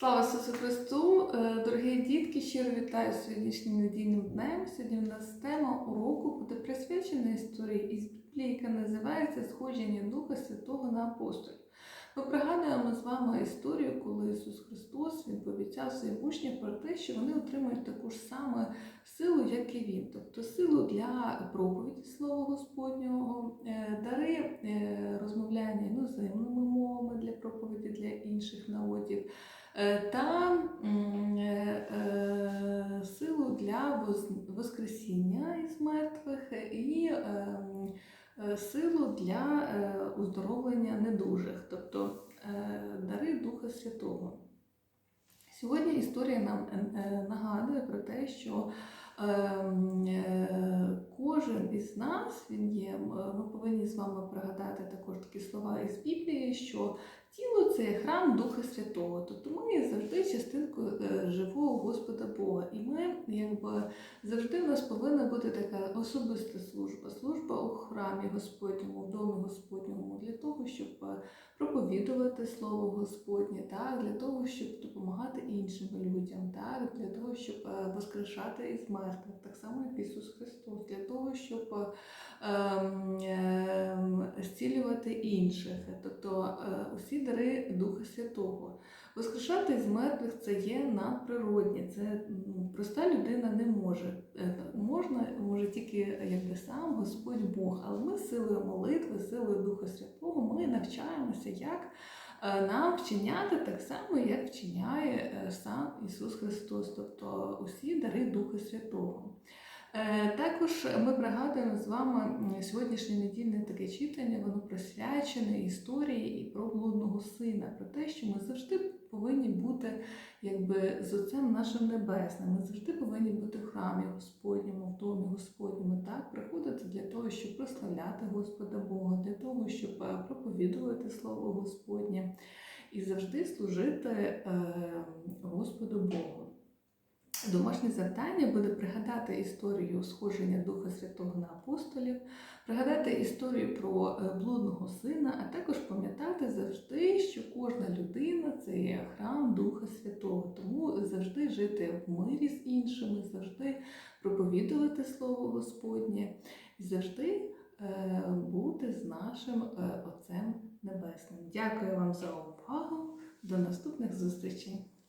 Слава Ісусу Христу! Е, Дорогі дітки, щиро вітаю сьогоднішнім недільним днем. Сьогодні у нас тема уроку буде присвячена історії із Біблії, яка називається Сходження Духа Святого на апостолів. Ми пригадуємо з вами історію, коли Ісус Христос він пообіцяв своїм учням про те, що вони отримають таку ж саму силу, як і Він, тобто силу для проповіді Слова Господнього, е, дари е, розмовляння іноземними мовами для проповіді для інших народів. Е, та е, е, силу для воскресіння із мертвих і е, е, силу для оздоровлення недужих, тобто дари Духа Святого. Сьогодні історія нам нагадує про те, що ем, кожен із нас він є. Ми повинні з вами пригадати також такі слова із Біблії, що тіло це є храм Духа Святого. Тобто ми є завжди частинкою е, живого Господа Бога. І ми, якби завжди в нас повинна бути така особиста служба, служба у храмі Господньому, в домі Господньому, для того, щоб е, проповідувати Слово Господнє, так, для того, щоб допомагати іншим людям, так, для того, щоб е, воскрешати із мертвих, так само як Ісус Христос, для того, щоб е, ем, ем, зцілювати інших, тобто е, усі дари Духа Святого. Воскрешати з мертвих це є надприроднє, це ну, проста людина не може. Е, Можна, може тільки якби сам Господь Бог, але ми силою молитви, силою Духа Святого ми навчаємося, як е, нам вчиняти так само, як вчиняє сам Ісус Христос, тобто усі дари Духа Святого. Е, Також ми пригадуємо з вами сьогоднішнє недільне таке читання, воно присвячене історії і про блудного сина, про те, що ми завжди повинні бути якби з Отцем нашим Небесним. Ми завжди повинні бути в храмі Господньому, в домі Господньому, так приходити для того, щоб прославляти Господа Бога, для того, щоб е, проповідувати Слово Господнє і завжди служити е, Господу Богу. Домашнє завдання буде пригадати історію сходження Духа Святого на апостолів, пригадати історію про е, блудного сина, а також пам'ятати завжди, що кожна людина це є храм Духа Святого. Тому завжди жити в мирі з іншими, завжди проповідувати Слово Господнє і завжди е, бути з нашим е, Отцем Небесним. Дякую вам за увагу. До наступних зустрічей!